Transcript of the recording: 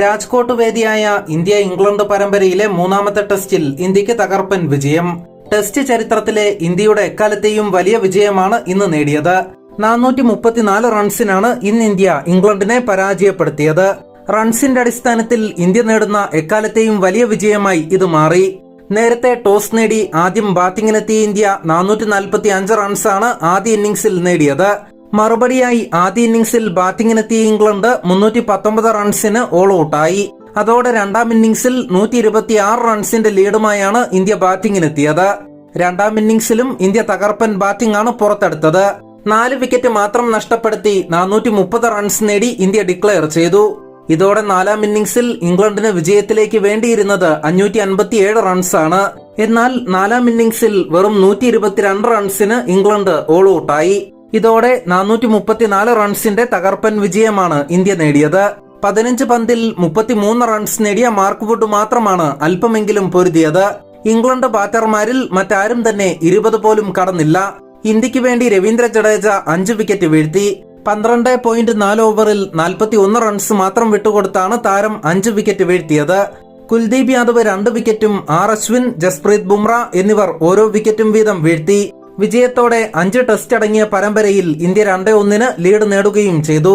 രാജ്കോട്ട് വേദിയായ India England പരമ്പരയിലെ മൂന്നാമത്തെ ടെസ്റ്റിൽ ഇന്ത്യയ്ക്ക് തകർപ്പൻ വിജയം. ടെസ്റ്റ് ചരിത്രത്തിലെ ഇന്ത്യയുടെ എക്കാലത്തെയും വലിയ വിജയമാണ് ഇന്ന് നേടിയത്. നാനൂറ്റി മുപ്പത്തിനാല് റൺസിനാണ് ഇന്ന് ഇന്ത്യ ഇംഗ്ലണ്ടിനെ പരാജയപ്പെടുത്തിയത്. റൺസിന്റെ അടിസ്ഥാനത്തിൽ ഇന്ത്യ നേടുന്ന എക്കാലത്തെയും വലിയ വിജയമായി ഇത് മാറി. നേരത്തെ ടോസ് നേടി ആദ്യം ബാറ്റിംഗിനെത്തിയ ഇന്ത്യ നാനൂറ്റി നാൽപ്പത്തി അഞ്ച് റൺസാണ് ആദ്യ ഇന്നിംഗ്സിൽ നേടിയത്. മറുപടിയായി ആദ്യ ഇന്നിംഗ്സിൽ ബാറ്റിംഗിനെത്തിയ ഇംഗ്ലണ്ട് മുന്നൂറ്റി പത്തൊമ്പത് റൺസിന് ഓൾ ഔട്ടായി അതോടെ രണ്ടാം ഇന്നിംഗ്സിൽ നൂറ്റി ഇരുപത്തി ആറ് റൺസിന്റെ ലീഡുമായാണ് ഇന്ത്യ ബാറ്റിംഗിനെത്തിയത്. രണ്ടാം ഇന്നിംഗ്സിലും ഇന്ത്യ തകർപ്പൻ ബാറ്റിംഗ് ആണ് പുറത്തെടുത്തത്. നാല് വിക്കറ്റ് മാത്രം നഷ്ടപ്പെടുത്തി നാനൂറ്റി മുപ്പത് റൺസ് നേടി ഇന്ത്യ ഡിക്ലെയർ ചെയ്തു. ഇതോടെ നാലാം ഇന്നിംഗ്സിൽ ഇംഗ്ലണ്ടിന് വിജയത്തിലേക്ക് വേണ്ടിയിരുന്നത് അഞ്ഞൂറ്റി അൻപത്തിയേഴ് റൺസാണ്. എന്നാൽ നാലാം ഇന്നിംഗ്സിൽ വെറും നൂറ്റി ഇരുപത്തിരണ്ട് റൺസിന് ഇംഗ്ലണ്ട് ഓൾ ഔട്ടായി ഇതോടെ നാനൂറ്റി മുപ്പത്തിനാല് റൺസിന്റെ തകർപ്പൻ വിജയമാണ് ഇന്ത്യ നേടിയത്. പതിനഞ്ച് പന്തിൽ മുപ്പത്തിമൂന്ന് റൺസ് നേടിയ മാർക്ക് വുഡ് മാത്രമാണ് അല്പമെങ്കിലും പൊരുതിയത്. ഇംഗ്ലണ്ട് ബാറ്റർമാരിൽ മറ്റാരും തന്നെ ഇരുപത് പോലും കടന്നില്ല. ഇന്ത്യയ്ക്ക് വേണ്ടി രവീന്ദ്ര ജഡേജ അഞ്ച് വിക്കറ്റ് വീഴ്ത്തി. പന്ത്രണ്ട് പോയിന്റ് നാല് ഓവറിൽ നാൽപ്പത്തി ഒന്ന് റൺസ് മാത്രം വിട്ടുകൊടുത്താണ് താരം അഞ്ച് വിക്കറ്റ് വീഴ്ത്തിയത്. കുൽദീപ് യാദവ് രണ്ട് വിക്കറ്റും ആർ അശ്വിൻ ജസ്പ്രീത് ബുംറ എന്നിവർ ഓരോ വിക്കറ്റും വീതം വീഴ്ത്തി. വിജയത്തോടെ അഞ്ച് ടെസ്റ്റ് അടങ്ങിയ പരമ്പരയിൽ ഇന്ത്യ രണ്ടേ ഒന്നിന് ലീഡ് നേടുകയും ചെയ്തു.